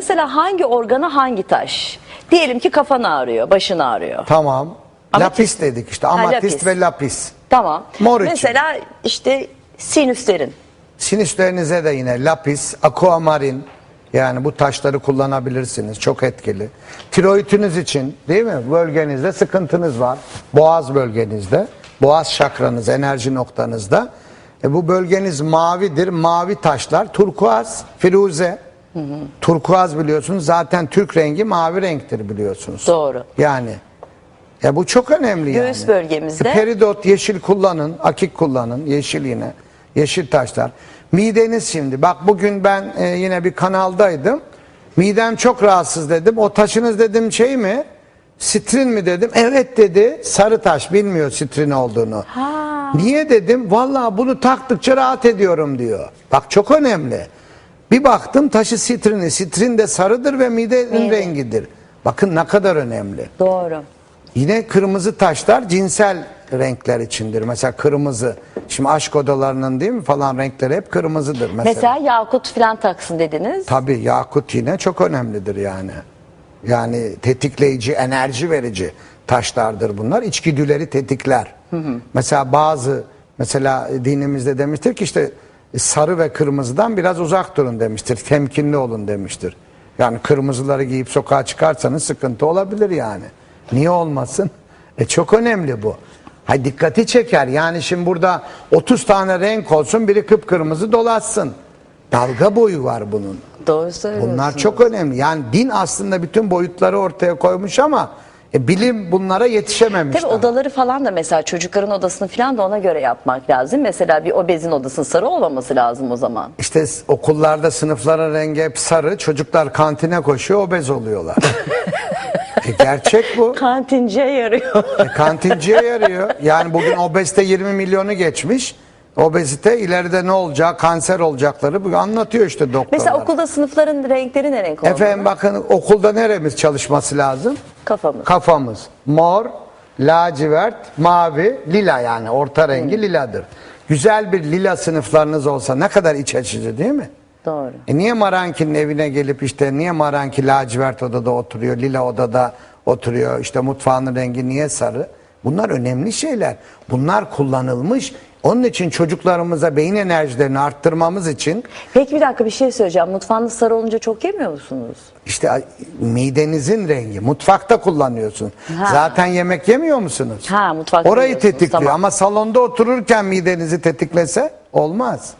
Mesela hangi organa hangi taş? Diyelim ki kafan ağrıyor, başın ağrıyor. Tamam. Lapis dedik işte. Amatist lapis. ve lapis. Tamam. Mor için. Mesela işte sinüslerin. Sinüslerinize de yine lapis, aquamarin yani bu taşları kullanabilirsiniz. Çok etkili. Tiroidiniz için değil mi? Bölgenizde sıkıntınız var. Boğaz bölgenizde. Boğaz şakranız, enerji noktanızda. E bu bölgeniz mavidir. Mavi taşlar turkuaz, firuze. Turkuaz biliyorsunuz. Zaten Türk rengi mavi renktir biliyorsunuz. Doğru. Yani ya bu çok önemli yani. Göğüs bölgemizde. Peridot yeşil kullanın, akik kullanın, yeşil yine. Yeşil taşlar. Mideniz şimdi. Bak bugün ben e, yine bir kanaldaydım. Midem çok rahatsız dedim. O taşınız dedim şey mi? Sitrin mi dedim. Evet dedi. Sarı taş bilmiyor sitrin olduğunu. Niye dedim? Vallahi bunu taktıkça rahat ediyorum diyor. Bak çok önemli. Bir baktım taşı sitrini. Sitrin de sarıdır ve midenin Mide. rengidir. Bakın ne kadar önemli. Doğru. Yine kırmızı taşlar cinsel renkler içindir. Mesela kırmızı. Şimdi aşk odalarının değil mi falan renkleri hep kırmızıdır mesela. Mesela yakut filan taksın dediniz. Tabii yakut yine çok önemlidir yani. Yani tetikleyici, enerji verici taşlardır bunlar. İçgüdüleri tetikler. Mesela bazı mesela dinimizde demiştir ki işte sarı ve kırmızıdan biraz uzak durun demiştir. Temkinli olun demiştir. Yani kırmızıları giyip sokağa çıkarsanız sıkıntı olabilir yani. Niye olmasın? E çok önemli bu. Ha dikkati çeker. Yani şimdi burada 30 tane renk olsun biri kıpkırmızı dolaşsın. Dalga boyu var bunun. Doğru söylüyorsunuz. Bunlar çok önemli. Yani din aslında bütün boyutları ortaya koymuş ama e, bilim bunlara yetişememiş. Tabii daha. odaları falan da mesela çocukların odasını falan da ona göre yapmak lazım. Mesela bir obezin odasının sarı olmaması lazım o zaman. İşte okullarda sınıfların rengi hep sarı. Çocuklar kantine koşuyor obez oluyorlar. e, gerçek bu. Kantinciye yarıyor. E, kantinciye yarıyor. Yani bugün obezite 20 milyonu geçmiş. Obezite ileride ne olacağı, kanser olacakları bu anlatıyor işte doktorlar. Mesela okulda sınıfların renkleri ne renk olmalı? Efendim bakın okulda neremiz çalışması lazım? Kafamız. Kafamız. Mor, lacivert, mavi, lila yani orta rengi liladır. Güzel bir lila sınıflarınız olsa ne kadar iç açıcı değil mi? Doğru. E niye Maranki'nin evine gelip işte niye Maranki lacivert odada oturuyor, lila odada oturuyor, işte mutfağının rengi niye sarı? Bunlar önemli şeyler. Bunlar kullanılmış. Onun için çocuklarımıza beyin enerjilerini arttırmamız için Peki bir dakika bir şey söyleyeceğim. Mutfağınız sarı olunca çok yemiyor musunuz? işte midenizin rengi mutfakta kullanıyorsun. Ha. Zaten yemek yemiyor musunuz? Ha, mutfakta Orayı yiyorsunuz, tetikliyor tamam. ama salonda otururken midenizi tetiklese olmaz.